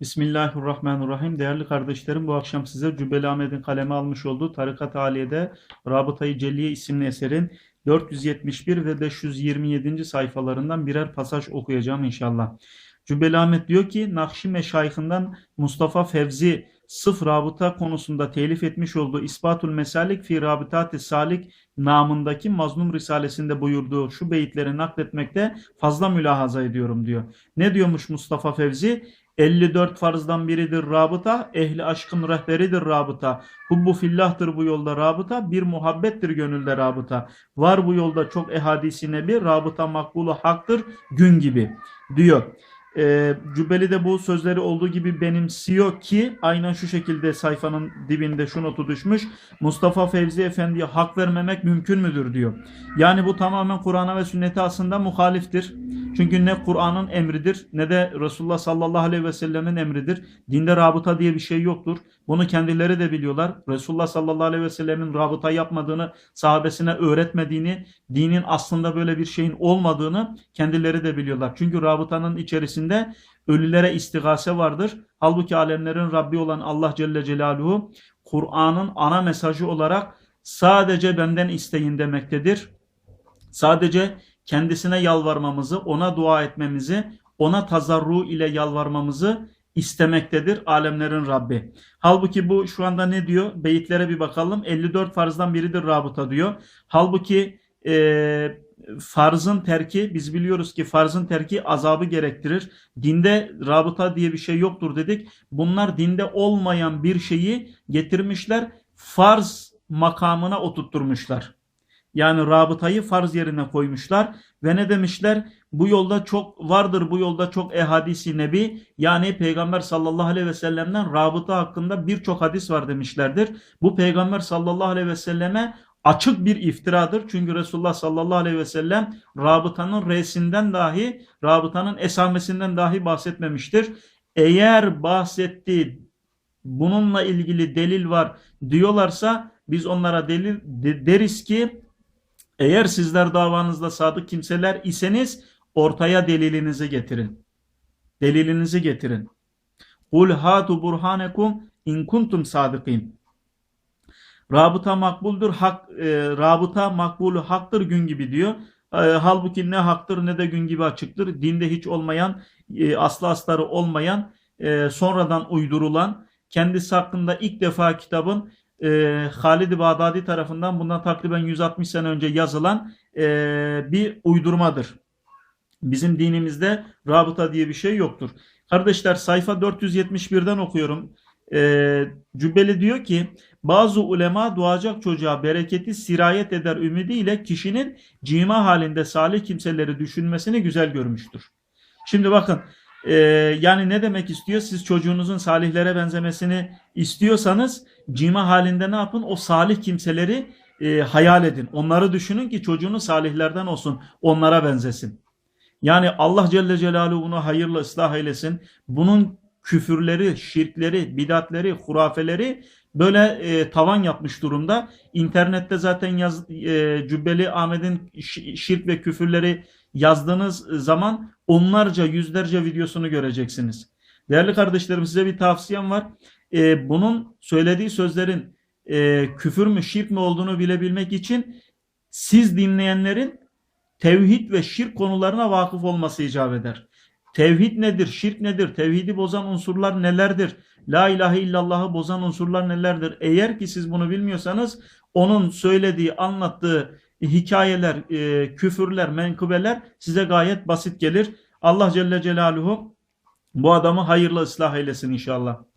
Bismillahirrahmanirrahim. Değerli kardeşlerim bu akşam size Cübbeli Ahmet'in kaleme almış olduğu Tarikat Aliye'de Rabıta-i Celliye isimli eserin 471 ve 527. sayfalarından birer pasaj okuyacağım inşallah. Cübbeli Ahmet diyor ki Nakşi Meşayihinden Mustafa Fevzi sıf rabıta konusunda telif etmiş olduğu İspatul Mesalik fi Rabıtat-ı Salik namındaki Mazlum Risalesinde buyurduğu şu beyitleri nakletmekte fazla mülahaza ediyorum diyor. Ne diyormuş Mustafa Fevzi? 54 farzdan biridir rabıta, ehli aşkın rehberidir rabıta. Hubbu fillahtır bu yolda rabıta, bir muhabbettir gönülde rabıta. Var bu yolda çok ehadisi nebi, rabıta makbulu haktır gün gibi diyor. E, Cübbeli de bu sözleri olduğu gibi benimsiyor ki aynen şu şekilde sayfanın dibinde şu notu düşmüş. Mustafa Fevzi Efendi'ye hak vermemek mümkün müdür diyor. Yani bu tamamen Kur'an'a ve sünnete aslında muhaliftir. Çünkü ne Kur'an'ın emridir ne de Resulullah sallallahu aleyhi ve sellemin emridir. Dinde rabıta diye bir şey yoktur. Bunu kendileri de biliyorlar. Resulullah sallallahu aleyhi ve sellemin rabıta yapmadığını, sahabesine öğretmediğini, dinin aslında böyle bir şeyin olmadığını kendileri de biliyorlar. Çünkü rabıtanın içerisinde ölülere istigase vardır. Halbuki alemlerin Rabbi olan Allah Celle Celaluhu Kur'an'ın ana mesajı olarak sadece benden isteyin demektedir. Sadece kendisine yalvarmamızı, ona dua etmemizi, ona tazarru ile yalvarmamızı istemektedir alemlerin Rabbi. Halbuki bu şu anda ne diyor? Beyitlere bir bakalım. 54 farzdan biridir rabıta diyor. Halbuki e, farzın terki biz biliyoruz ki farzın terki azabı gerektirir. Dinde rabıta diye bir şey yoktur dedik. Bunlar dinde olmayan bir şeyi getirmişler farz makamına oturtturmuşlar. Yani rabıtayı farz yerine koymuşlar ve ne demişler? Bu yolda çok vardır bu yolda çok ehadisi nebi yani peygamber sallallahu aleyhi ve sellem'den rabıta hakkında birçok hadis var demişlerdir. Bu peygamber sallallahu aleyhi ve selleme açık bir iftiradır. Çünkü Resulullah sallallahu aleyhi ve sellem rabıtanın reisinden dahi, rabıtanın esamesinden dahi bahsetmemiştir. Eğer bahsetti bununla ilgili delil var diyorlarsa biz onlara delil de, deriz ki eğer sizler davanızda sadık kimseler iseniz ortaya delilinizi getirin. Delilinizi getirin. Kul hatu burhanekum in kuntum sadıkin. Rabıta makbuldur, hak, e, rabıta makbulu haktır gün gibi diyor. E, halbuki ne haktır ne de gün gibi açıktır. Dinde hiç olmayan, e, aslı astarı olmayan, e, sonradan uydurulan, kendisi hakkında ilk defa kitabın e, Halid-i Bağdadi tarafından bundan takriben 160 sene önce yazılan e, bir uydurmadır. Bizim dinimizde rabıta diye bir şey yoktur. Kardeşler sayfa 471'den okuyorum. E, Cübbeli diyor ki bazı ulema doğacak çocuğa bereketi sirayet eder ümidiyle kişinin cima halinde salih kimseleri düşünmesini güzel görmüştür. Şimdi bakın e, yani ne demek istiyor? Siz çocuğunuzun salihlere benzemesini istiyorsanız cima halinde ne yapın? O salih kimseleri e, hayal edin. Onları düşünün ki çocuğunuz salihlerden olsun. Onlara benzesin. Yani Allah Celle Celaluhu bunu hayırla ıslah eylesin. Bunun küfürleri, şirkleri, bidatleri, hurafeleri böyle e, tavan yapmış durumda. İnternette zaten yaz, e, Cübbeli Ahmet'in şirk ve küfürleri yazdığınız zaman onlarca, yüzlerce videosunu göreceksiniz. Değerli kardeşlerim size bir tavsiyem var. E, bunun söylediği sözlerin e, küfür mü, şirk mi olduğunu bilebilmek için siz dinleyenlerin tevhid ve şirk konularına vakıf olması icap eder. Tevhid nedir? Şirk nedir? Tevhidi bozan unsurlar nelerdir? La ilahe illallah'ı bozan unsurlar nelerdir? Eğer ki siz bunu bilmiyorsanız onun söylediği, anlattığı hikayeler, e, küfürler, menkıbeler size gayet basit gelir. Allah Celle Celaluhu bu adamı hayırlı ıslah eylesin inşallah.